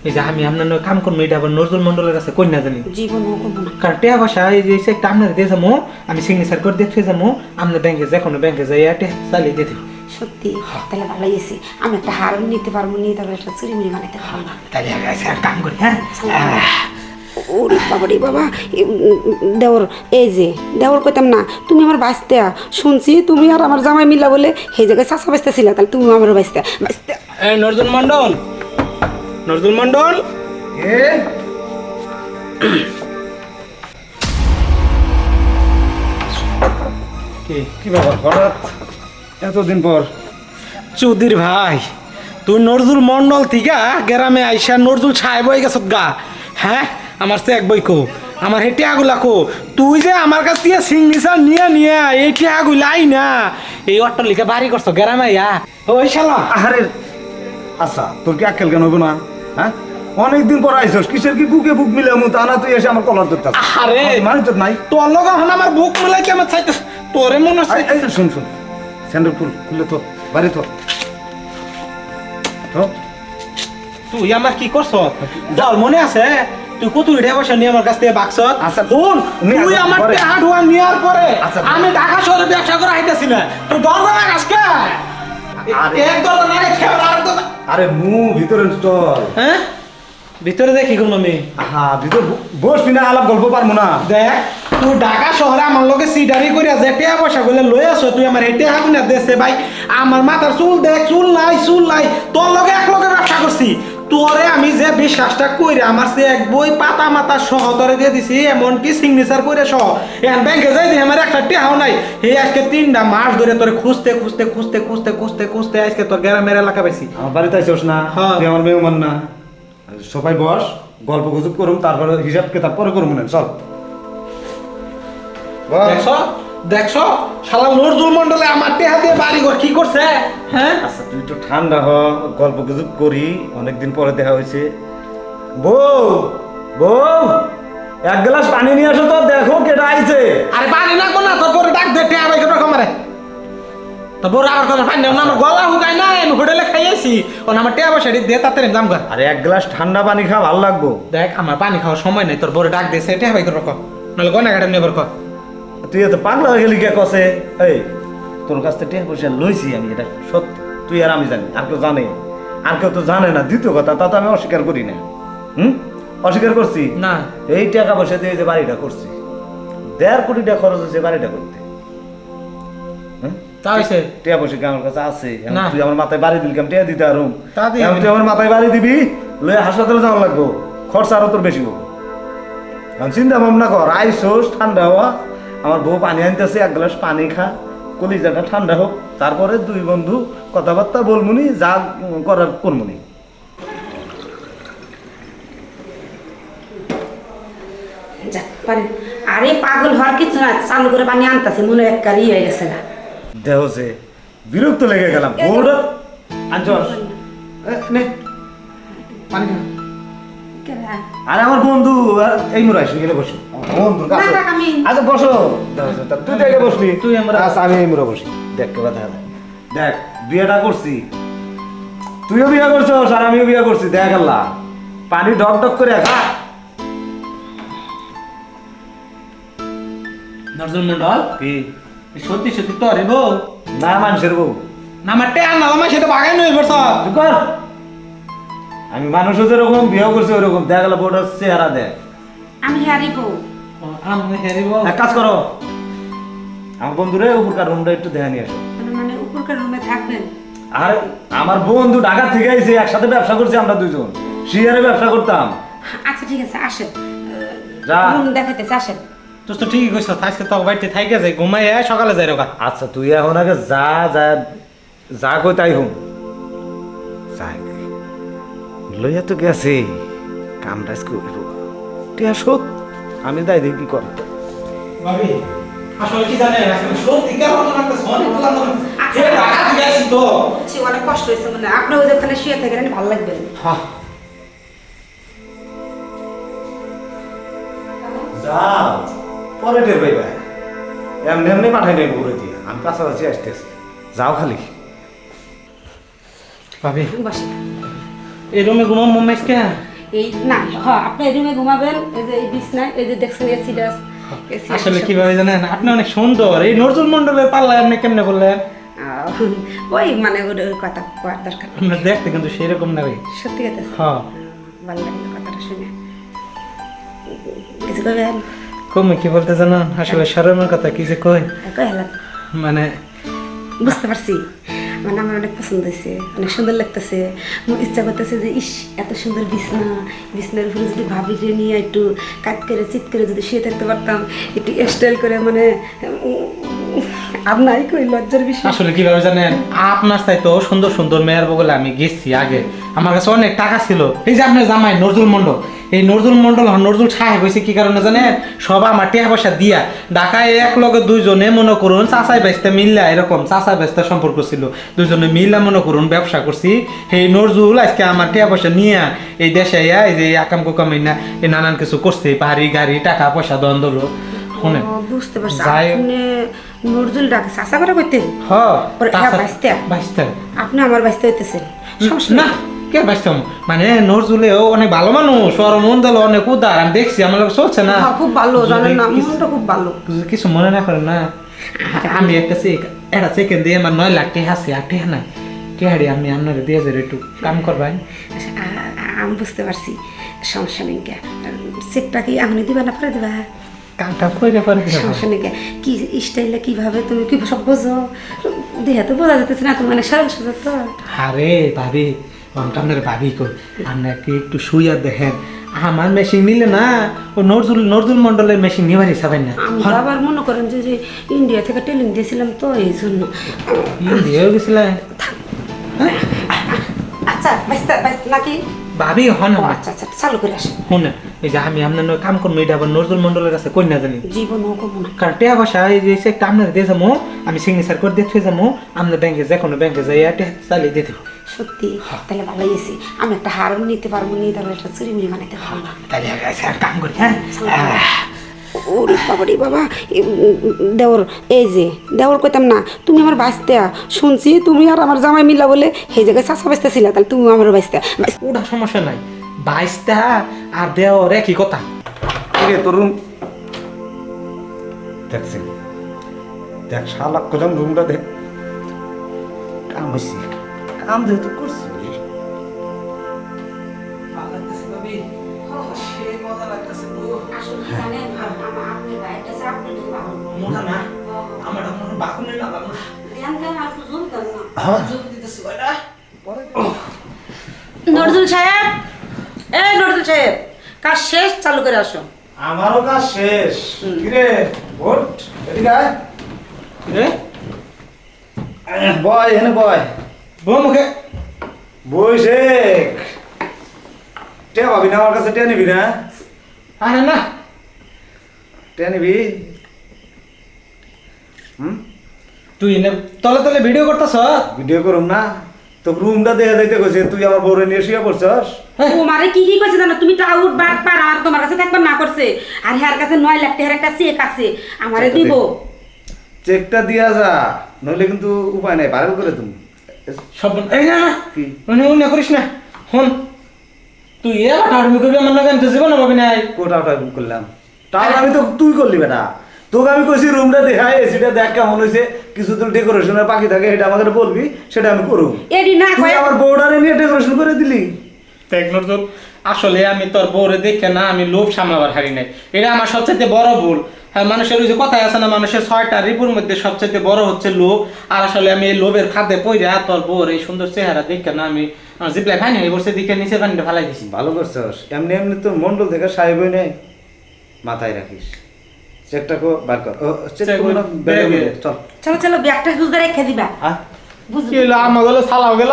এই যে আমি আপনার কাম করব এটা আবার নজরুল মন্ডলের কাছে কই না জানি জীবন কারণ টাকা পয়সা এই যে চেকটা আপনার দিয়ে যাব আমি সিগনেচার করে দিয়ে থুয়ে যাব আপনার ব্যাংকে যে কোনো ব্যাংকে যাই এটা চালিয়ে দিয়ে দেবো। সত্যি? তাহলে ভালো গেছি আমি একটা হার নিতে পারব নিয়ে তারপর একটা চুরিমুড়ি বানাতে পারব তাহলে আমি আজকে এক কাম করি হ্যাঁ? ওরে বাবা রে বাবা দেওর এই যে দেওর কইতাম না তুমি আমার বাঁচতে শুনছি তুমি আর আমার জামাই মিলা বলে সেই জায়গায় চাষা বাঁচতে ছিল তাহলে তুমি আমার বাঁচতে মন্ডল নজরুল মন্ডল কি? ব্যাপার হঠাৎ এতদিন পর? চৌধুরী ভাই তুই নজরুল মন্ডল থিকা গ্রামে আইসা নজরুল সাহেব হয়ে গেছত গা। হ্যাঁ আমার চেক বই কো আমার হেঁটে আগুলা কো। তুই যে আমার কাছ থেকে সিগনেচার নিয়ে নিয়ে এই টিয়াগুলা আই না এই অট্টলিকা বাড়ি করছ গ্রামে আইয়া। ওই শালা আরে আচ্ছা তোর কি আক্কেল কেন হইব না? হ্যাঁ? অনেকদিন পর আইসস কিসের কি বুকে বুক মিলে মু তা না তুই এসে আমার কলার ধরতে আরে মানে তোর নাই? তোর লগ এখন আমার বুক মিলাই আমার চাইতে তোরে মনে এই, শুন শুন। স্যান্ডেল ফুল খুললে তো বাড়ি তো তো তুই আমার কি করছ? দল মনে আছে? তুই কত রেডে বসে নিয়ে আমার কাছ থেকে বাক্স আচ্ছা, শুন নি তুই আমার। টাকা ঢুয়া নেওয়ার পরে আচ্ছা, আমি ঢাকা শহরে ব্যবসা করে আইতেছি না। তুই দরজা আজকে আরে। মু ভিতরে চল। হ্যাঁ? ভিতরে দেখি কোন আমি হ্যাঁ ভিতর বসবি না আলাপ গল্প পারব না। দেখ তুই ঢাকা শহরে আমার লোকে সিডারি করিয়া যে টিয়া পয়সা গুলো লই আসো তুই আমার হেঁটে হাবি না দেশে ভাই। আমার মাথার চুল দেখ চুল নাই চুল নাই। তোর লগে এক লগে ব্যবসা করছি। তোরে আমি যে বিশ্বাসটা কইরা আমার সে এক বই পাতা মাতা সহ তোরে দিয়ে দিছি এমনকি সিগনেচার করে সহ। এখন ব্যাংকে যাই দিই আমার একটা টেহাও নাই। এই আজকে তিনটা মাস ধরে তোরে খুঁজতে খুঁজতে খুঁজতে খুঁজতে খুঁজতে খুঁজতে আজকে তোর গ্রামের এলাকা পাইছি। আমার বাড়িতে আইসস না হ্যাঁ। তুই আমার মেহমান না। সবাই বস গল্প গুজব করুম তারপরে হিসাব কেতাব পরে করুম না চল। দেখছ? দেখছ? শালা নজরুল মন্ডলে আমার টেহা দিয়ে বাড়ি ঘর কি করছে? হ্যাঁ? আচ্ছা তুই তো ঠান্ডা হ গল্প গুজব করি অনেকদিন পরে দেখা হয়েছে। বউ বউ এক গ্লাস পানি নিয়ে আসো তো দেখো কেটা আইছে। আরে পানি না কোনা তোর পরে ডাক দে টেহা বাইকে রকম মারে তো বড় আবার কথা পানি না আমার গলা হুকাই না আমি হোটেলে খাইয়েছি। ও আমার টেহা বসে দে তাড়াতাড়ি দাম কর আরে এক গ্লাস ঠান্ডা পানি খা ভালো লাগবো। দেখ আমার পানি খাওয়ার সময় নেই তোর বড় ডাক দিয়েছে টেহা বাইকে রকম নাহলে গনা কাটা নেবার কর। তুই এত পাগলা হয়ে গেলি কে কসে? এই তোর কাছ থেকে টেহা পয়সা লইছি আমি এটা সত্য। তুই আর আমি জানি আর কেউ জানে। আর কেউ তো জানে না দ্বিতীয় কথা তা তো আমি অস্বীকার করি না। হুম? অস্বীকার করছি? না। এই টাকা পয়সা দিয়ে যে বাড়িটা করছি দেড় কোটি টাকা খরচ হয়েছে বাড়িটা করতে। টিয়া পয়সা আমার কাছে আছে। তুই আমার মাথায় বাড়ি দিলি টিয়া দিতে আরও। তুই আমার মাথায় বাড়ি দিবি লয়ে হাসপাতালে যাওয়া লাগবো। খরচা আরও তোর বেশি হব। চিন্তা ভাবনা কর আইসোস ঠান্ডা হওয়া। আমার বউ পানি আনতেছে এক গ্লাস পানি খা কলিজাটা ঠান্ডা হোক। তারপরে দুই বন্ধু কথাবার্তা বলমুনি যা করার করমুনি। আরে পাগল হওয়ার কিছু না চালু করে পানি আনতেছে মনে এক কারি হয়ে গেছে না দেহ যে বিরক্ত লেগে গেলাম। বউটা এ, নে। পানি খা আরে আমার বন্ধু এই মুরা এসে গেলে বসো। কাছে। আমি- আচ্ছা বসো। তুই দেখে বসলি। তুই আমরা- আচ্ছা আমি এই মুরা বসি। দেখ কে কথা দেখ বিয়েটা করছি। তুইও বিয়ে করছস আর আমিও বিয়ে করছি দেখ আল্লাহ। পানি ডক ডক করে খা। নজরুল মন্ডল কি? সত্যি সত্যি তোর বউ? না মানুষের বউ। না আমার টেহা না আমার সেটা বাগাই নই তুই কর। আমি মানুষও যেরকম বিয়ে করছি ওরকম। দেখ আল্লাহ বউটার চেহারা দেখ। আমি হারিব আমি হেরিব এক কাজ করো। আমার বন্ধুরে উপরকার রুমটা একটু দেখা নিয়ে আসো। মানে উপরকার রুমে থাকবেন? আর আমার বন্ধু ঢাকা থেকে আইছে একসাথে ব্যবসা করছি আমরা দুইজন। শিয়ারে ব্যবসা করতাম। আচ্ছা ঠিক আছে আসেন। যা। রুম দেখাইতেছে আসেন। তুই তো ঠিকই কইছ আজকে তো বাড়িতে থাইকে যাই ঘুমাই আয়, সকালে যাই রোগা। আচ্ছা তুই এখন আগে যা যা যা কই তাই হুম। যাই। লইয়া তো গেছে। কামটা করব টিয়া শোধ আমি দাই দেখি কি কর ভাবি আসলে কি জানেন আসলে সত্যি কেন একটা সনি বললাম আচ্ছা টাকা দিয়ে আসি তো। অনেক কষ্ট হয়েছে মানে আপনি ওই যে ওখানে শুয়ে থাকেন ভালো লাগবে হ্যাঁ যাও পরে টের পাইবা। এমনি এমনি পাঠাই নেই ঘুরে দিয়ে। আমি কাছাকাছি আসতেছি। যাও খালি। ভাবি বসে। এই রুমে ঘুমাম মম্মাইস কে এই না হ্যাঁ আপনি এই রুমে ঘুমাবেন এই যে এই বিছনায় এই যে দেখছেন এসি ডাস আসলে কীভাবে জানেন? আপনি অনেক সুন্দর। এই নজরুল মন্ডলের পাল্লায় আপনি কেমনে বললেন? ওই মানে ওর কথা কোয়ার দরকার। আপনার দেখতে কিন্তু সেরকম না রে। সত্যি কথা হ্যাঁ ভালো লাগল কথাটা শুনে। কিছু কবেন কমে কি বলতে জানেন? আসলে শরমের কথা কি যে কই? কই মানে বুঝতে পারছি। মানে আমার অনেক পছন্দ হয়েছে, অনেক সুন্দর লাগতেছে। ইচ্ছা করতেছে যে, ইস, এত সুন্দর বিছনা, বিছনার উপরে যদি ভাবি রে নিয়ে একটু কাট করে, চিত করে যদি শুয়ে থাকতে পারতাম, একটু স্টাইল করে মানে আপনারই কই, লজ্জার বিষয়। আসলে কীভাবে জানেন, আপনার চাইতো সুন্দর সুন্দর মেয়ের বগলে আমি গেছি আগে। আমার কাছে অনেক টাকা ছিল। এই যে আপনার জামাই, নজরুল মন্ডল এই নজরুল মন্ডল নজরুল সাহেব হয়েছে কি কারণে জানেন? সব আমার টাকা পয়সা দিয়া ঢাকায় এক লগে দুইজনে মনে করুন চাচাই বেচতে মিল্লা এরকম চাচা বেচতে সম্পর্ক ছিল। দুইজনে মিল্লা মনে করুন ব্যবসা করছি। এই নজরুল আজকে আমার টাকা পয়সা নিয়ে এই দেশে এই যে আকাম কুকাম না এই নানান কিছু করছে বাড়ি গাড়ি টাকা পয়সা দ্বন্দ্ব শুনেন। ও, বুঝতে পারছি। আপনি নজরুল ডাকে চাষা করে করতেন হ ওর একা বাইশটা? বাইশটা আপনি আমার বাঁচতে হইতেছেন। না। কে বাঁচতাম মানে নজরুলেও অনেক ভালো মানুষ ওর মন দিল অনেক উদার আমি দেখছি আমার লোক চলছে না। হ্যাঁ, খুব ভালো জানেন না মনটা খুব ভালো। কিছু- মনে না করেন না আমি একটা চেক একটা সেকেন্ড দিয়ে আমার নয় লাখ টাকা আছে আর টাকা নাই। টেহারি আমি আপনার দিয়ে যাই একটু কাম করবেন। আমি বুঝতে পারছি সমস্যা নেই কে। চেকটা কি এখনই দিবা না পরে দিবা? কামটা পারে কি সমস্যা নেই কি। স্টাইলে কীভাবে তুমি কি সব বোঝো? দেহে তো বোঝা যেতেছে না তুমি মানে সরল সোজা তো। আরে ভাবি আপনার ভাবি কই? আপনার কি একটু শুইয়া দেখেন? আমার মেশিন নিলে না ও নজরুল নজরুল মন্ডলের মেশিন নিবার হিসাবেন না। আমি আবার মনে করেন যে যে ইন্ডিয়া থেকে ট্রেনিং দিয়েছিলাম তো এই জন্য। দিয়েও গেছিলেন আচ্ছা বাইস্তা বাইস্তা নাকি? ভাবি হন আচ্ছা আচ্ছা চালু করে এই যে আমি আপনার কাম করব এটা আবার নজরুল মন্ডলের কাছে কই না জানি জীবন কারণ টাকা পয়সা এই যে একটা আপনার দিয়ে যাব আমি সিগনেচার করে দিয়ে যাব আপনার ব্যাংকে যে কোনো ব্যাংকে যাই চালিয়ে দিয়ে দেবো। সত্যি তাহলে ভালো গেছি আমি একটা হার নিতে পারব নি তারপর একটা চুরি মুড়ি বানাইতে পারব। তাহলে আচ্ছা, কাম করি হ্যাঁ? ওরে বাবা বাবা দেওর এই যে দেওর কইতাম না তুমি আমার বাঁচতে শুনছি তুমি আর আমার জামাই মিলা বলে সেই জায়গায় চাষা বাঁচতে ছিল তাহলে তুমি আমার বাঁচতে ওটা সমস্যা নাই। বাইশটা আর দেওয়ার একই কথা। ঠিক আছে তোর দেখছি। দেখ শালা কোজন রুমটা দেখ। কাম হয়েছে কাম যেহেতু করছি নজরুল সাহেব! নজরুল সাহেব কাজ শেষ চালু করে আসো। আমারও কাজ শেষ। কিরে ভোট? এদিকে রে বয় এখানে বয়। বউ মুখে। বই শেখ টে ভাবি না আমার কাছে টে নিবি না? আরে না। টে নিবি? হুম? তুই নে তলে তলে ভিডিও করতেছ? ভিডিও করুম না। তো রুমটা দেখা যাইতে কইছে তুই আমার বউরে নিয়ে শুয়ে পড়ছস? ও মারে কি কি কইছে জানো? তুমি টাউট বাট পার আর তোমার কাছে থাকবার না করছে। আর হ্যার কাছে নয় লাখ টাকার একটা চেক আছে। আমারে দিব। চেকটা দিয়া যা নইলে কিন্তু উপায় নাই ভাইরাল করে তুমি। সব এই না না। কি? মানে করিস না। হন। তুই এ বাটাড়মি করবি আমার নাকি আমি তো জীবন ভাবি নাই। কোটা ওটা করলাম। তাহলে আমি তো তুই করলি বেটা। তোকে আমি কইছি রুমটা দেখাই এসিটা দেখ কেমন হয়েছে কিছু তো ডেকোরেশনের বাকি থাকে এটা আমাদের বলবি সেটা আমি করুম। এডি না তুই আমার বউডারে নিয়ে ডেকোরেশন করে দিলি। আসলে আমি তোর বউরে দেখে না আমি লোভ সামলাবার হারি নাই। এটা আমার সবচেয়ে বড় ভুল। হ্যাঁ মানুষের ওই যে কথাই আছে না মানুষের ছয়টা রিপুর মধ্যে সবচেয়ে বড় হচ্ছে লোভ। আর আসলে আমি এই লোভের খাদ্যে পইরা তোর বউর এই সুন্দর চেহারা দেখে না আমি আমার জিপলাই ভাই নাই বসে দিকে নিচে পানিটা ফালাই দিছি। ভালো করছস। এমনি এমনি তোর মন্ডল থেকে সাহেব নেই মাথায় রাখিস। চেকটা কো বার কর। ও চেক Check করো না, ওই ব্যাগে ব্যাগে। বলে, চল। চলো চলো ব্যাগটা বুঝতে রেখে দিবা। হ্যাঁ। কি হলো আমার গেলো সালাও গেল?